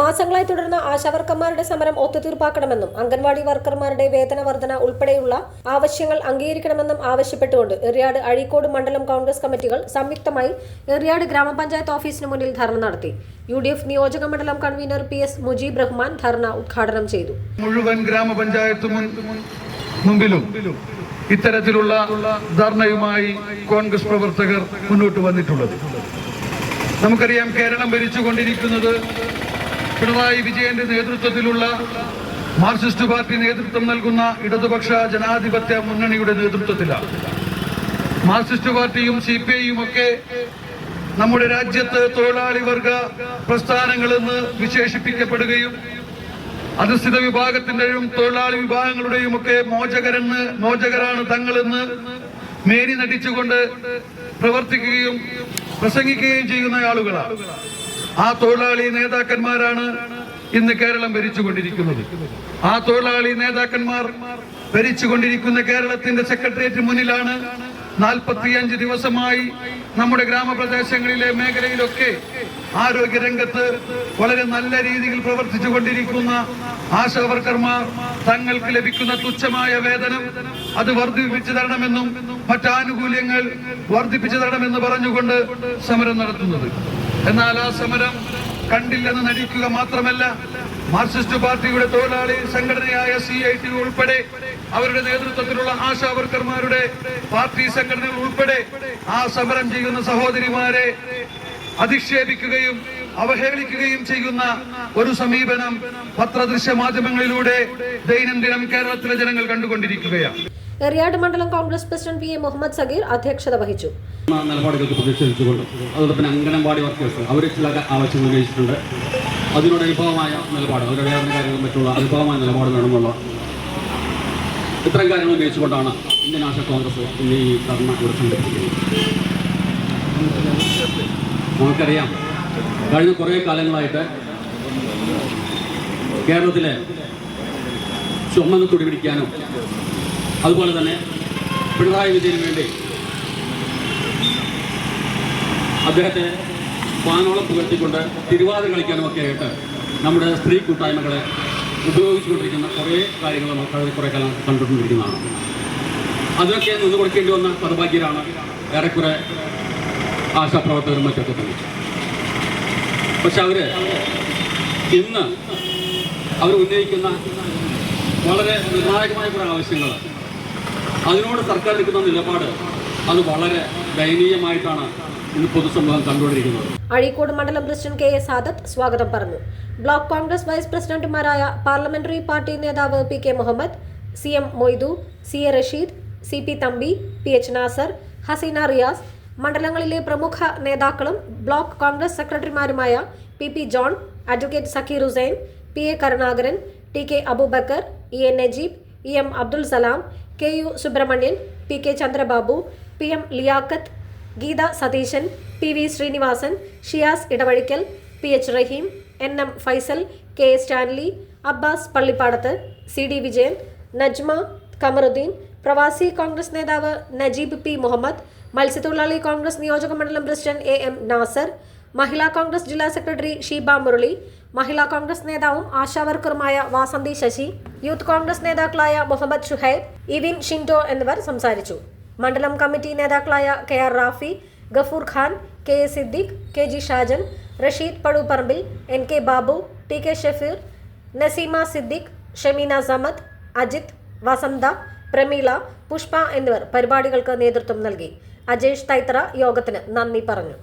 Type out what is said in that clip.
മാസങ്ങളായി തുടർന്ന ആശാവർക്കർമാരുടെ സമരം ഒത്തുതീർപ്പാക്കണമെന്നും അംഗൻവാടി വർക്കർമാരുടെ വേതന വർധന ഉൾപ്പെടെയുള്ള ആവശ്യങ്ങൾ അംഗീകരിക്കണമെന്നും ആവശ്യപ്പെട്ടുകൊണ്ട് എറിയാട് അഴീക്കോട് മണ്ഡലം കോൺഗ്രസ് കമ്മിറ്റികൾ സംയുക്തമായി എറിയാട് ഗ്രാമപഞ്ചായത്ത് ഓഫീസിന് മുന്നിൽ ധർണ നടത്തി. യു ഡി എഫ് നിയോജക മണ്ഡലം convener P S Mujeeb Rahman dharna ഉദ്ഘാടനം ചെയ്തു. മുഴുവൻ ഗ്രാമപഞ്ചായത്ത് മുമ്പിലും ഇത്തരത്തിലുള്ള ധർണയുമായി കോൺഗ്രസ് പ്രവർത്തകർ മുന്നോട്ട് വന്നിട്ടുള്ളത്. നമുക്കറിയാം കേരളം ഭരിച്ചുകൊണ്ടിരിക്കുന്നത് പിണറായി വിജയന്റെ നേതൃത്വത്തിലുള്ള മാർക്സിസ്റ്റ് പാർട്ടി നേതൃത്വം നൽകുന്ന ഇടതുപക്ഷ ജനാധിപത്യ മുന്നണിയുടെ നേതൃത്വത്തിലാണ്. മാർക്സിസ്റ്റ് പാർട്ടിയും സി പി ഐയും ഒക്കെ നമ്മുടെ രാജ്യത്ത് തൊഴിലാളി വർഗ പ്രസ്ഥാനങ്ങളെന്ന് വിശേഷിപ്പിക്കപ്പെടുകയും അധിഷ്ഠിത വിഭാഗത്തിന്റെയും തൊഴിലാളി വിഭാഗങ്ങളുടെയും ഒക്കെ മോചകരെന്ന് മോചകരാണ് തങ്ങളെന്ന് മേരി നടിച്ചുകൊണ്ട് പ്രവർത്തിക്കുകയും പ്രസംഗിക്കുകയും ചെയ്യുന്ന ആളുകളാണ്. ആ തൊഴിലാളി നേതാക്കന്മാരാണ് ഇന്ന് കേരളം ഭരിച്ചുകൊണ്ടിരിക്കുന്നത്. ആ തൊഴിലാളി നേതാക്കന്മാർ ഭരിച്ചുകൊണ്ടിരിക്കുന്ന കേരളത്തിന്റെ സെക്രട്ടേറിയറ്റ് മുന്നിലാണ് നാൽപ്പത്തിയഞ്ച് ദിവസമായി നമ്മുടെ ഗ്രാമപ്രദേശങ്ങളിലെ മേഖലയിലൊക്കെ ആരോഗ്യരംഗത്ത് വളരെ നല്ല രീതിയിൽ പ്രവർത്തിച്ചു കൊണ്ടിരിക്കുന്ന ആശാവർക്കർമാർ തങ്ങൾക്ക് ലഭിക്കുന്ന തുച്ഛമായ വേതനം അത് വർദ്ധിപ്പിച്ചു തരണമെന്നും മറ്റാനുകൂല്യങ്ങൾ വർദ്ധിപ്പിച്ചു തരണമെന്ന് പറഞ്ഞുകൊണ്ട് സമരം നടത്തുന്നത്. എന്നാൽ ആ സമരം കണ്ടില്ലെന്ന് നടിക്കുക മാത്രമല്ല മാർക്സിസ്റ്റ് പാർട്ടിയുടെ തൊഴിലാളി സംഘടനയായ സി ഐ ടി ഉൾപ്പെടെ അവരുടെ നേതൃത്വത്തിലുള്ള ആശാ വർക്കർമാരുടെ പാർട്ടി സംഘടനകൾ ഉൾപ്പെടെ ആ സമരം ചെയ്യുന്ന സഹോദരിമാരെ അധിക്ഷേപിക്കുകയും അവഹേളിക്കുകയും ചെയ്യുന്ന ഒരു സമീപനം പത്രദൃശ്യ മാധ്യമങ്ങളിലൂടെ ദൈനംദിനം കേരളത്തിലെ ജനങ്ങൾ കണ്ടുകൊണ്ടിരിക്കുകയാണ്. എറിയാട് മണ്ഡലം Congress president P A Muhammad Sageer അധ്യക്ഷത വഹിച്ചു. നിലപാടുകൾക്ക് പ്രതിഷേധിച്ചുകൊണ്ട് അതോടൊപ്പം അംഗനവാടി വർക്കേഴ്സ് അവർ ചില ആവശ്യങ്ങൾ ഉന്നയിച്ചിട്ടുണ്ട്. അതിനോട് അനുഭവമായ നിലപാട് അവരുടെ വേതന കാര്യങ്ങളും മറ്റുള്ള അനുഭവമായ നിലപാട് വേണമെന്നുള്ള ഇത്തരം കാര്യങ്ങൾ ഉന്നയിച്ചുകൊണ്ടാണ് ഇന്ത്യൻ നാഷണൽ കോൺഗ്രസ് ഇന്ന് ഈ ധർണ ഇവിടെ സംഘടിപ്പിക്കുന്നത്. നമുക്കറിയാം കഴിഞ്ഞ കുറേ കാലങ്ങളായിട്ട് കേരളത്തിലെ ചുമന്ന് തുടി പിടിക്കാനും അതുപോലെ തന്നെ പിണറായി വിജയന് വേണ്ടി അദ്ദേഹത്തെ പാനോളം പുകഴ്ത്തിക്കൊണ്ട് തിരുവാതിര കളിക്കാനും ഒക്കെ ആയിട്ട് നമ്മുടെ സ്ത്രീ കൂട്ടായ്മകളെ ഉപയോഗിച്ചുകൊണ്ടിരിക്കുന്ന കുറേ കാര്യങ്ങൾ നമുക്ക് കുറേ കാലം കണ്ടുകൊണ്ടിരിക്കുന്നതാണ്. അതിനൊക്കെ നിന്ന് കൊടുക്കേണ്ടി വന്ന നിർഭാഗ്യരാണ് ഏറെക്കുറെ ആശാപ്രവർത്തകരും മറ്റൊക്കെ തന്നെ. പക്ഷെ അവർ ഇന്ന് അവർ ഉന്നയിക്കുന്ന വളരെ നിർണായകമായ കുറേ ആവശ്യങ്ങൾ അതിനോട് സർക്കാർ എടുക്കുന്ന നിലപാട് അത് വളരെ ദയനീയമായിട്ടാണ് കണ്ടുകൊണ്ടിരിക്കുന്നത്. അഴീക്കോട് മണ്ഡലം പ്രസിഡന്റ് കെ എസ് ആദത്ത് സ്വാഗതം പറഞ്ഞു. ബ്ലോക്ക് കോൺഗ്രസ് വൈസ് പ്രസിഡന്റുമാരായ പാർലമെന്ററി പാർട്ടി നേതാവ് P K Muhammad C M Moidu C A Rasheed C P Thampi P H Nasar Haseena Riyas മണ്ഡലങ്ങളിലെ പ്രമുഖ നേതാക്കളും block Congress സെക്രട്ടറിമാരുമായ P P John advocate Sakeer Hussain P A Karunakaran T K Aboobacker E A Najeeb E M Abdul Salam K U Subramanian P K Chandrababu P M Liyakath Geetha Satheesan P V Srinivasan Shiyas Idavazhikkal P H Raheem N M Faisal K A Stanley Abbas Pallippadath C D Vijayan Najma Kamaruddeen പ്രവാസി കോൺഗ്രസ് നേതാവ് Najeeb P Muhammad മത്സ്യത്തൊഴിലാളി കോൺഗ്രസ് നിയോജക മണ്ഡലം president A M Nasar Mahila Congress ജില്ലാ secretary Sheeba Murali Mahila Congress നേതാവും ആശാവർക്കറുമായ Vasanthi Sasi youth Congress നേതാക്കളായ മുഹമ്മദ് ഷുഹൈബ് ഇവിൻ ഷിൻഡോ എന്നിവർ സംസാരിച്ചു. മണ്ഡലം കമ്മിറ്റി നേതാക്കളായ K R Rafi Gafoor Khan K A Siddique K G Shajan Rasheed Paduparambil N K Babu T K Shafeer Naseema Siddique Shameena Samad Ajith Vasantha Prameela Pushpa എന്നിവർ പരിപാടികൾക്ക് നേതൃത്വം നൽകി. അജേഷ് തൈത്ര യോഗത്തിന് നന്ദി പറഞ്ഞു.